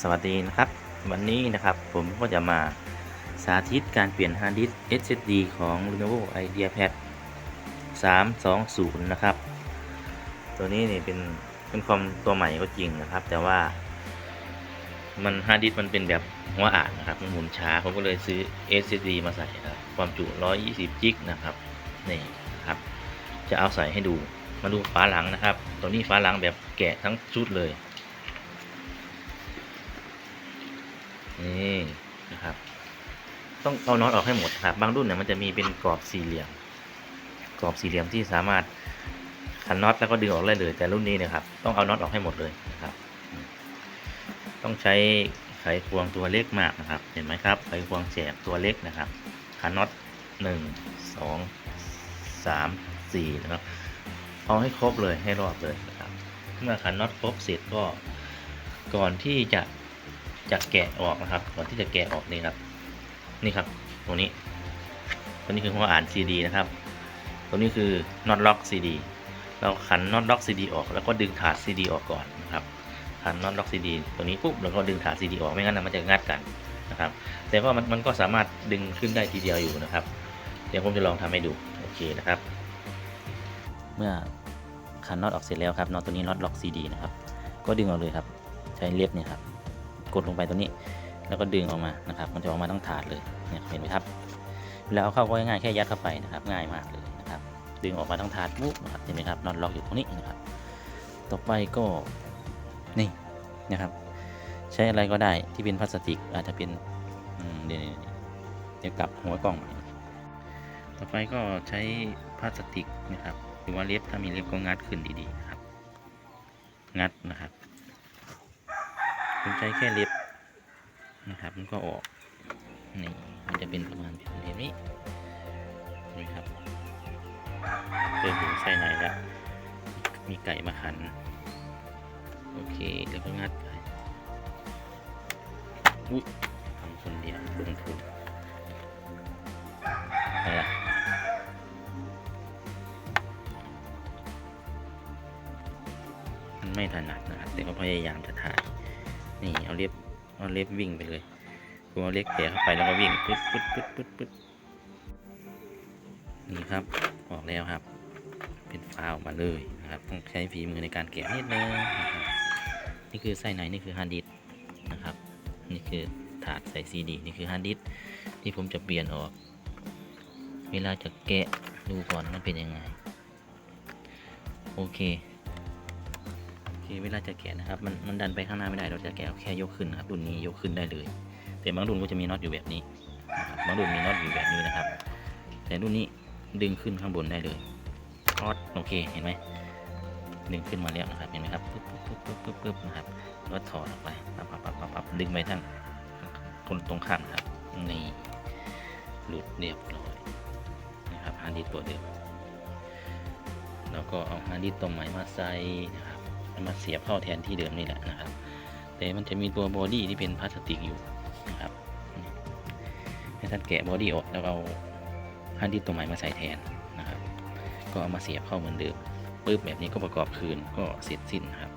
สวัสดีนะครับ วันนี้นะครับผมก็จะมาสาธิตการเปลี่ยนฮาร์ดดิสก์ SSD ของ Lenovo IdeaPad 320 นะครับ ตัวนี้นี่เป็นเป็นคอมตัวใหม่ก็จริงนะครับ แต่ว่า มันฮาร์ดดิสก์มันเป็นแบบหัวอ่านนะครับมันหมุนช้าผมก็เลยซื้อ SSD มาใส่ครับความจุ 120 จิกนะครับนี่นะครับ จะเอาใส่ให้ดูมาดูฝาหลังนะครับ ตัวนี้ฝาหลังแบบแกะทั้งชุดเลย นี่นะครับ ต้องเอาน็อตออกให้หมดครับ บางรุ่นเนี่ยมันจะมีเป็นกรอบสี่เหลี่ยม กรอบสี่เหลี่ยมที่สามารถขันน็อตแล้วก็ดึงออกได้เลย แต่รุ่นนี้นะครับ ต้องเอาน็อตออกให้หมดเลยนะครับ ต้องใช้ไขควงตัวเล็กมากนะครับ เห็นไหมครับ ไขควงแฉกตัวเล็กนะครับ ขันน็อตหนึ่งสองสามสี่นะครับ เอาให้ครบเลยให้รอบเลยนะครับ เมื่อขันน็อตครบเสร็จก็ก่อนที่จะ จะแกะออกนะครับ ก่อนที่จะแกะออกนี่ครับ นี่ครับ ตรงนี้ ตัวนี้คือหัวอ่าน CD นะครับ ตัวนี้คือน็อตล็อก CD เราขันน็อตล็อก CD ออกแล้วก็ดึงถาด CD ออกก่อนนะครับขันน็อตล็อก CD ตัวนี้ปุ๊บแล้วก็ดึงถาด CD ออกไม่งั้นมันจะงัดกันนะครับ แต่ว่ามันมันก็สามารถดึงขึ้นได้ทีเดียวอยู่นะครับ เดี๋ยวผมจะลองทำให้ดูโอเคนะครับ เมื่อขันน็อตออกเสร็จแล้วครับน็อตตัวนี้น็อตล็อก CD นะครับ ก็ดึงออกเลยครับ ใช้เล็บเนี่ยครับ กดลงไปตัวนี้ แล้วก็ดึงออกมานะครับ มันจะออกมาทั้งถาดเลยเนี่ยเห็นไหมครับเวลาเอาเข้าก็ง่ายแค่ยัดเข้าไปนะครับ ง่ายมากเลยนะครับ ดึงออกมาทั้งถาดปุ๊บนะครับเห็นไหมครับน็อตล็อกอยู่ตรงนี้นะครับ ต่อไปก็นี่นะครับ ใช้อะไรก็ได้ที่เป็นพลาสติกอาจจะเป็นเดี๋ยวเดี๋ยวกลับหัวกล้องใหม่ต่อไปก็ใช้พลาสติกนะครับ หรือว่าเล็บถ้ามีเล็บก็งัดขึ้นดีๆนะครับ งัดนะครับ ผมใช้แค่เล็บนะครับ มันก็ออก นี่ มันจะเป็นประมาณแบบนี้นี่ครับเคยถึงใส่ไหนแล้ว มีไก่มาขัน โอเคแล้วก็งัดไป อุ้ยทำคนเดียวลงทุนอะไรล่ะมันไม่ถนัดนะครับแต่ก็พยายามจะถ่าย นี่เอาเล็บเอาเล็บวิ่งไปเลยกูเอาเล็บแตะเข้าไปแล้วก็วิ่งปึ๊ดปึ๊ดปึ๊ดปึ๊ดปึ๊ดนี่ครับ ออกแล้วครับ เป็นฟาวออกมาเลยนะครับ ต้องใช้ฝีมือในการแกะนิดนึงนะครับนี่คือไส้ในนี่คือฮาร์ดดิสนะครับ นี่คือถาดใส่ซีดีนี่คือฮาร์ดดิสที่ผมจะเปลี่ยนออก เวลาจะแกะดูก่อนมันเป็นยังไง โอเค เคเวลาจะแกะนะครับมันมันดันไปข้างหน้าไม่ได้เราจะแกะแค่ยกขึ้นนะครับรุ่นนี้ยกขึ้นได้เลย แต่บางรุ่นก็จะมีน็อตอยู่แบบนี้บางรุ่นมีน็อตอยู่แบบนี้นะครับ แต่รุ่นนี้ดึงขึ้นข้างบนได้เลยน็อตโอเคเห็นไหมดึงขึ้นมาแล้วนะครับเห็นไหมครับปึ๊บปึ๊บปึ๊บปึ๊บปึ๊บนะครับแล้วถอดออกไปปั๊บปั๊บปั๊บปั๊บดึงไปทางคนตรงข้างนครับนี่หลุดเรียบร้อยนะครับฮาร์ดดิสก์ตัวเดิมแล้วก็เอาฮาร์ดดิสก์ตัวใหม่มาใส่นะครับ มาเสียบเข้าแทนที่เดิมนี่แหละนะครับ แต่มันจะมีตัวบอดี้ที่เป็นพลาสติกอยู่นะครับให้ท่านแกะบอดี้ออกแล้วเอาฮาร์ดดิสตัวใหม่มาใส่แทนนะครับ ก็เอามาเสียบเข้าเหมือนเดิมปึ๊บแบบนี้ก็ประกอบคืนก็เสร็จสิ้นนะครับ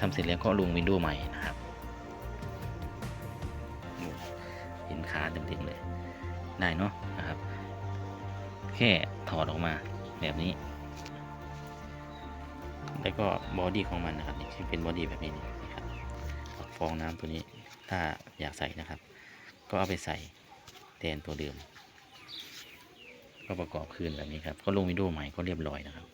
ทำเสร็จแล้วก็ลงวินโดว์ใหม่นะครับเห็นขาเต็มๆเลย ได้เนาะนะครับ แค่ถอดออกมาแบบนี้ แล้วก็บอดี้ของมันนะครับนี่เป็นบอดี้แบบนี้นะครับฟองน้ำตัวนี้ถ้าอยากใส่นะครับ ก็เอาไปใส่แทนตัวเดิม ก็ประกอบคืนแบบนี้ครับ ก็ลงวิดีโอใหม่ก็เรียบร้อยนะครับ